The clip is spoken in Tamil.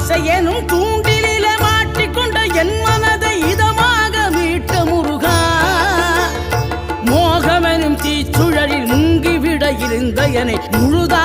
ஆசை எனும் தூண்டிலே மாட்டிக்கொண்ட என் மனதை இதமாக மீட்ட முருகா. மோகமெனும் தீச்சுழலில் முங்கிவிட இருந்த என்னை முழுதா